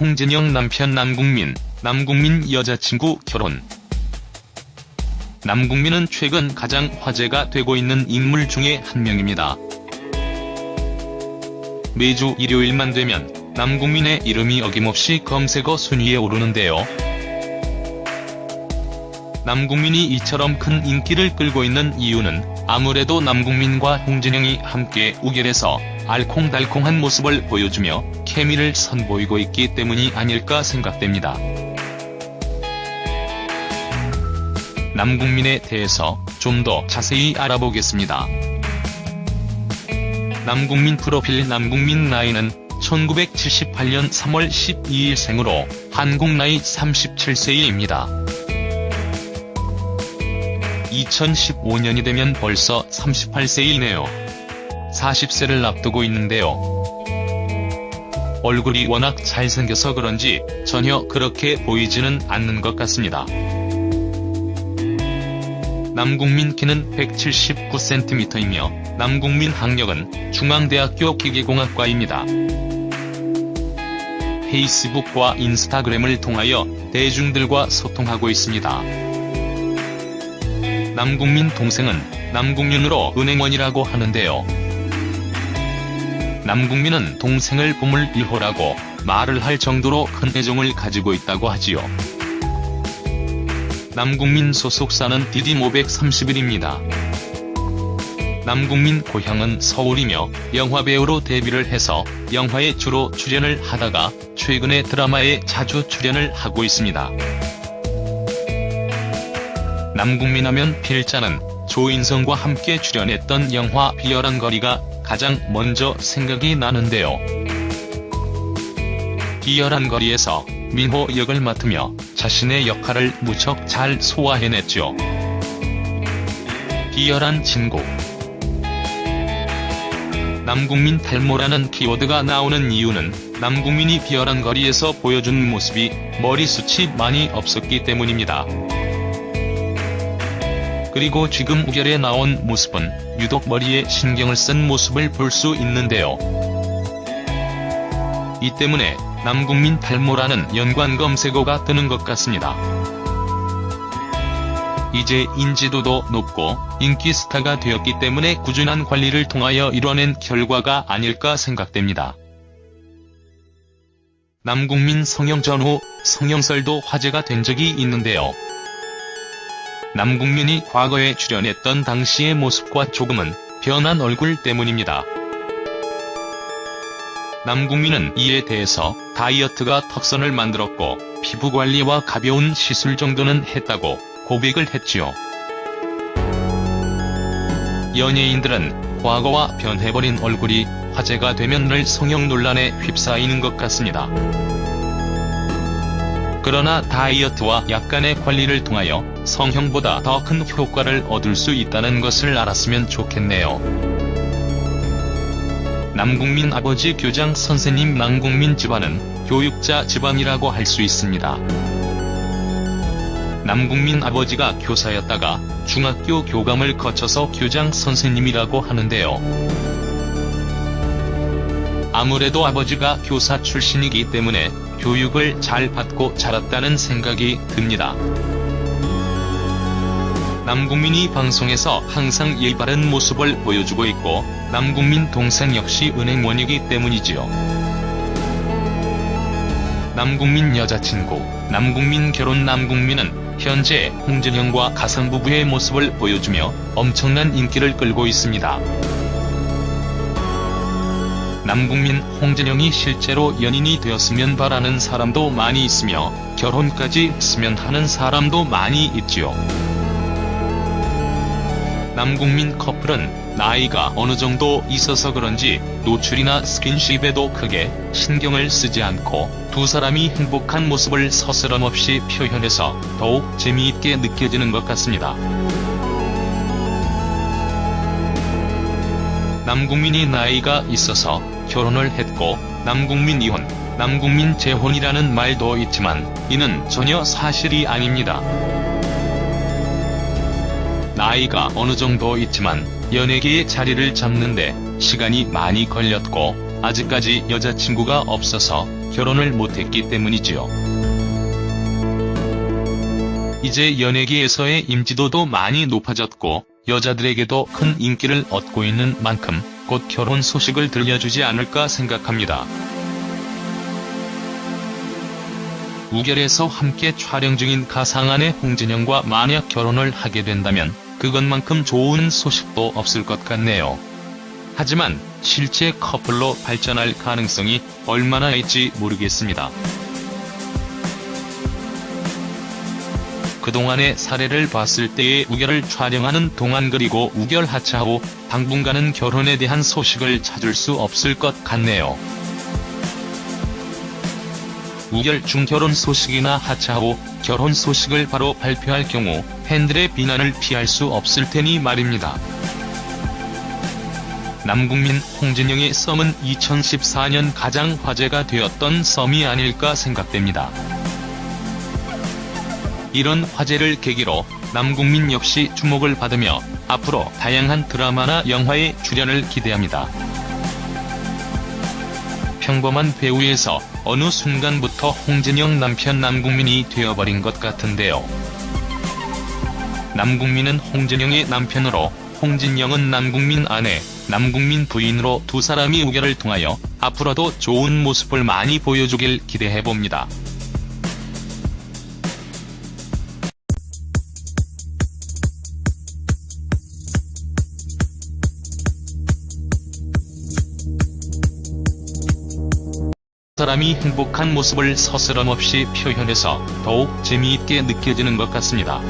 홍진영 남편 남궁민, 남궁민 여자친구 결혼. 남궁민은 최근 가장 화제가 되고 있는 인물 중에 한 명입니다. 매주 일요일만 되면 남궁민의 이름이 어김없이 검색어 순위에 오르는데요. 남궁민이 이처럼 큰 인기를 끌고 있는 이유는 아무래도 남궁민과 홍진영이 함께 우결해서 알콩달콩한 모습을 보여주며 케미를 선보이고 있기 때문이 아닐까 생각됩니다. 남궁민에 대해서 좀 더 자세히 알아보겠습니다. 남궁민 프로필 남궁민 나이는 1978년 3월 12일 생으로 한국 나이 37세입니다. 2015년이 되면 벌써 38세이네요. 40세를 앞두고 있는데요. 얼굴이 워낙 잘생겨서 그런지 전혀 그렇게 보이지는 않는 것 같습니다. 남궁민 키는 179cm이며 남궁민 학력은 중앙대학교 기계공학과입니다. 페이스북과 인스타그램을 통하여 대중들과 소통하고 있습니다. 남궁민 동생은 남궁윤으로 은행원이라고 하는데요. 남궁민은 동생을 보물 1호라고 말을 할 정도로 큰 애정을 가지고 있다고 하지요. 남궁민 소속사는 DD531입니다. 남궁민 고향은 서울이며 영화배우로 데뷔를 해서 영화에 주로 출연을 하다가 최근에 드라마에 자주 출연을 하고 있습니다. 남궁민 하면 필자는 조인성과 함께 출연했던 영화 비열한 거리가 가장 먼저 생각이 나는데요. 비열한 거리에서 민호 역을 맡으며 자신의 역할을 무척 잘 소화해냈죠. 비열한 친구 남궁민 탈모라는 키워드가 나오는 이유는 남궁민이 비열한 거리에서 보여준 모습이 머리숱이 많이 없었기 때문입니다. 그리고 지금 우결에 나온 모습은 유독 머리에 신경을 쓴 모습을 볼 수 있는데요. 이 때문에 남궁민 탈모라는 연관 검색어가 뜨는 것 같습니다. 이제 인지도도 높고 인기 스타가 되었기 때문에 꾸준한 관리를 통하여 이뤄낸 결과가 아닐까 생각됩니다. 남궁민 성형 전후 성형설도 화제가 된 적이 있는데요. 남궁민이 과거에 출연했던 당시의 모습과 조금은 변한 얼굴 때문입니다. 남궁민은 이에 대해서 다이어트가 턱선을 만들었고 피부관리와 가벼운 시술 정도는 했다고 고백을 했지요. 연예인들은 과거와 변해버린 얼굴이 화제가 되면 늘 성형 논란에 휩싸이는 것 같습니다. 그러나 다이어트와 약간의 관리를 통하여 성형보다 더 큰 효과를 얻을 수 있다는 것을 알았으면 좋겠네요. 남궁민 아버지 교장 선생님 남궁민 집안은 교육자 집안이라고 할 수 있습니다. 남궁민 아버지가 교사였다가 중학교 교감을 거쳐서 교장 선생님이라고 하는데요. 아무래도 아버지가 교사 출신이기 때문에 교육을 잘 받고 자랐다는 생각이 듭니다. 남궁민이 방송에서 항상 예의 바른 모습을 보여주고 있고 남궁민 동생 역시 은행원이기 때문이지요. 남궁민 여자친구, 남궁민 결혼 남궁민은 현재 홍진영과 가상부부의 모습을 보여주며 엄청난 인기를 끌고 있습니다. 남궁민, 홍진영이 실제로 연인이 되었으면 바라는 사람도 많이 있으며 결혼까지 했으면 하는 사람도 많이 있지요. 남궁민 커플은 나이가 어느 정도 있어서 그런지 노출이나 스킨십에도 크게 신경을 쓰지 않고 두 사람이 행복한 모습을 서스럼 없이 표현해서 더욱 재미있게 느껴지는 것 같습니다. 남궁민이 나이가 있어서 결혼을 했고 남궁민 이혼, 남궁민 재혼이라는 말도 있지만 이는 전혀 사실이 아닙니다. 나이가 어느 정도 있지만 연예계의 자리를 잡는데 시간이 많이 걸렸고 아직까지 여자친구가 없어서 결혼을 못했기 때문이지요. 이제 연예계에서의 임지도도 많이 높아졌고 여자들에게도 큰 인기를 얻고 있는 만큼 곧 결혼 소식을 들려주지 않을까 생각합니다. 우결에서 함께 촬영 중인 가상안의 홍진영과 만약 결혼을 하게 된다면 그것만큼 좋은 소식도 없을 것 같네요. 하지만 실제 커플로 발전할 가능성이 얼마나 있지 모르겠습니다. 그동안의 사례를 봤을 때의 우결을 촬영하는 동안 그리고 우결 하차 후 당분간은 결혼에 대한 소식을 찾을 수 없을 것 같네요. 우결 중 결혼 소식이나 하차 후 결혼 소식을 바로 발표할 경우 팬들의 비난을 피할 수 없을 테니 말입니다. 남국민 홍진영의 썸은 2014년 가장 화제가 되었던 썸이 아닐까 생각됩니다. 이런 화제를 계기로 남국민 역시 주목을 받으며 앞으로 다양한 드라마나 영화에 출연을 기대합니다. 평범한 배우에서 어느 순간부터 홍진영 남편 남국민이 되어버린 것 같은데요. 남국민은 홍진영의 남편으로 홍진영은 남국민 아내, 남국민 부인으로 두 사람이 우결을 통하여 앞으로도 좋은 모습을 많이 보여주길 기대해봅니다. 사람이 행복한 모습을 서스럼 없이 표현해서 더욱 재미있게 느껴지는 것 같습니다.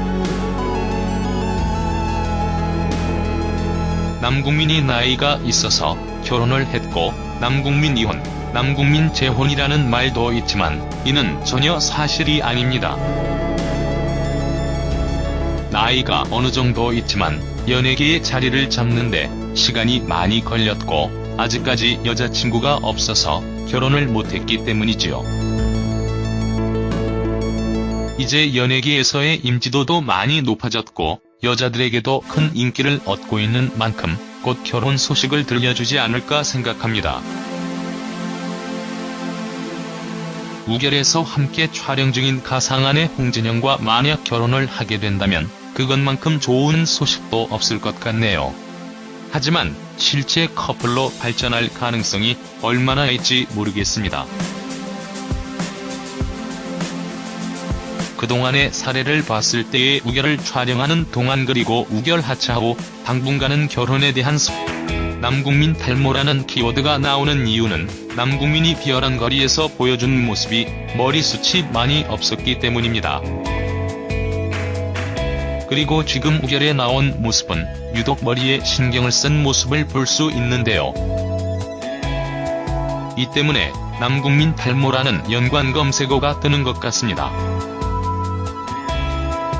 남국민이 나이가 있어서 결혼을 했고 남국민 이혼, 남국민 재혼이라는 말도 있지만 이는 전혀 사실이 아닙니다. 나이가 어느 정도 있지만 연예계의 자리를 잡는데 시간이 많이 걸렸고 아직까지 여자친구가 없어서 결혼을 못했기 때문이지요. 이제 연예계에서의 임지도도 많이 높아졌고 여자들에게도 큰 인기를 얻고 있는 만큼 곧 결혼 소식을 들려주지 않을까 생각합니다. 우결에서 함께 촬영 중인 가상안의 홍진영과 만약 결혼을 하게 된다면 그것만큼 좋은 소식도 없을 것 같네요. 하지만 실제 커플로 발전할 가능성이 얼마나 있지 모르겠습니다. 그동안의 사례를 봤을 때의 우결을 촬영하는 동안 그리고 우결 하차 후 당분간은 결혼에 대한 소... 남국민 탈모라는 키워드가 나오는 이유는 남국민이 비열한 거리에서 보여준 모습이 머리숱이 많이 없었기 때문입니다. 그리고 지금 우결에 나온 모습은 유독 머리에 신경을 쓴 모습을 볼 수 있는데요. 이 때문에 남국민 탈모라는 연관 검색어가 뜨는 것 같습니다.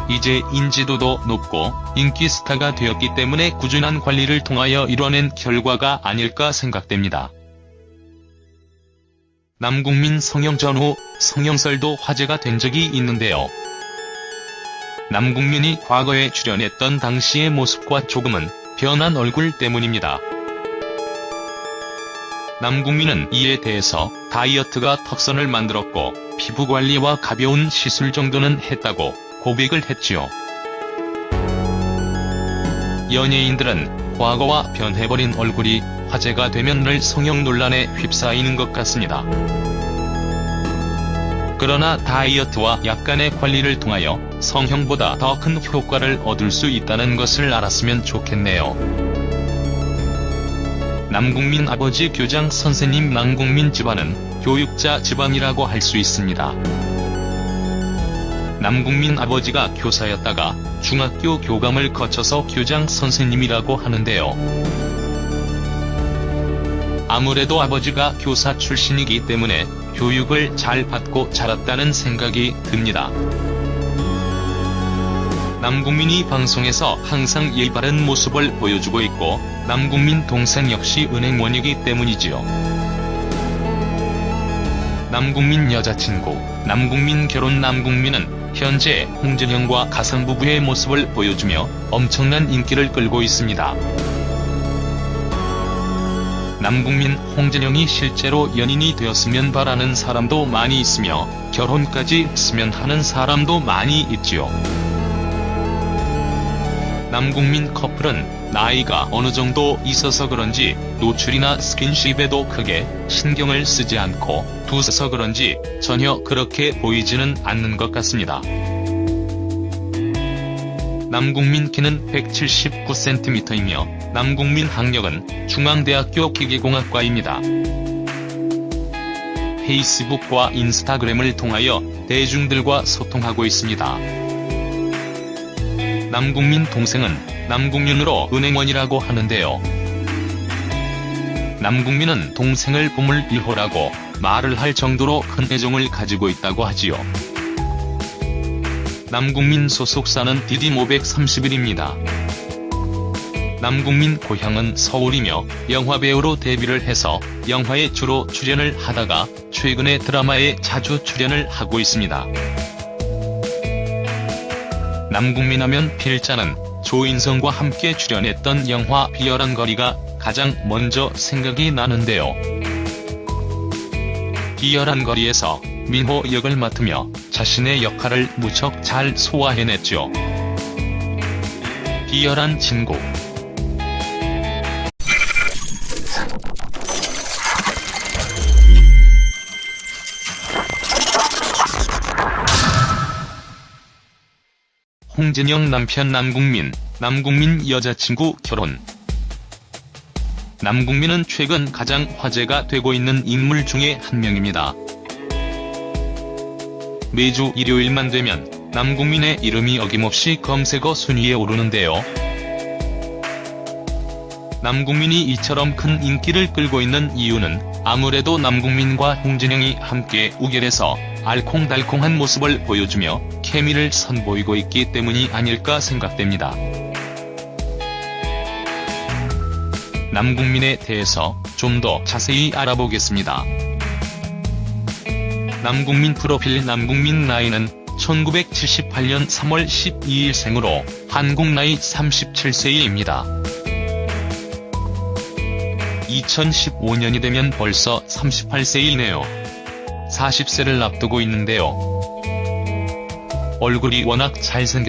이제 인지도도 높고 인기 스타가 되었기 때문에 꾸준한 관리를 통하여 이뤄낸 결과가 아닐까 생각됩니다. 남국민 성형 전후 성형설도 화제가 된 적이 있는데요. 남국민이 과거에 출연했던 당시의 모습과 조금은 변한 얼굴 때문입니다. 남국민은 이에 대해서 다이어트가 턱선을 만들었고 피부관리와 가벼운 시술 정도는 했다고 고백을 했지요. 연예인들은 과거와 변해버린 얼굴이 화제가 되면 늘 성형 논란에 휩싸이는 것 같습니다. 그러나 다이어트와 약간의 관리를 통하여 성형보다 더 큰 효과를 얻을 수 있다는 것을 알았으면 좋겠네요. 남국민 아버지 교장 선생님 남국민 집안은 교육자 집안이라고 할 수 있습니다. 남국민 아버지가 교사였다가 중학교 교감을 거쳐서 교장 선생님이라고 하는데요. 아무래도 아버지가 교사 출신이기 때문에 교육을 잘 받고 자랐다는 생각이 듭니다. 남국민이 방송에서 항상 예바른 모습을 보여주고 있고 남국민 동생 역시 은행원이기 때문이지요. 남국민 여자친구, 남국민 결혼 남국민은 현재 홍진영과 가상부부의 모습을 보여주며 엄청난 인기를 끌고 있습니다. 남국민 홍진영이 실제로 연인이 되었으면 바라는 사람도 많이 있으며 결혼까지 했으면 하는 사람도 많이 있지요. 남국민 커플은 나이가 어느 정도 있어서 그런지 노출이나 스킨십에도 크게 신경을 쓰지 않고 두서서 그런지 전혀 그렇게 보이지는 않는 것 같습니다. 남국민 키는 179cm이며 남국민 학력은 중앙대학교 기계공학과입니다. 페이스북과 인스타그램을 통하여 대중들과 소통하고 있습니다. 남국민 동생은 남국윤으로 은행원이라고 하는데요. 남국민은 동생을 보물 1호라고 말을 할 정도로 큰 애정을 가지고 있다고 하지요. 남국민 소속사는 DD 531입니다. 남국민 고향은 서울이며 영화배우로 데뷔를 해서 영화에 주로 출연을 하다가 최근에 드라마에 자주 출연을 하고 있습니다. 남국민 하면 필자는 조인성과 함께 출연했던 영화 비열한 거리가 가장 먼저 생각이 나는데요. 비열한 거리에서 민호 역을 맡으며 자신의 역할을 무척 잘 소화해냈죠. 비열한 친구 홍진영 남편 남국민, 남국민 여자친구 결혼. 남국민은 최근 가장 화제가 되고 있는 인물 중에 한 명입니다. 매주 일요일만 되면 남국민의 이름이 어김없이 검색어 순위에 오르는데요. 남국민이 이처럼 큰 인기를 끌고 있는 이유는 아무래도 남국민과 홍진영이 함께 우결해서 알콩달콩한 모습을 보여주며 케미를 선보이고 있기 때문이 아닐까 생각됩니다. 남국민에 대해서 좀 더 자세히 알아보겠습니다. 남국민 프로필 남국민 나이는 1978년 3월 12일 생으로 한국 나이 37세입니다. 2015년이 되면 벌써 38세이네요. 40세를 앞두고 있는데요. 얼굴이 워낙 잘생겼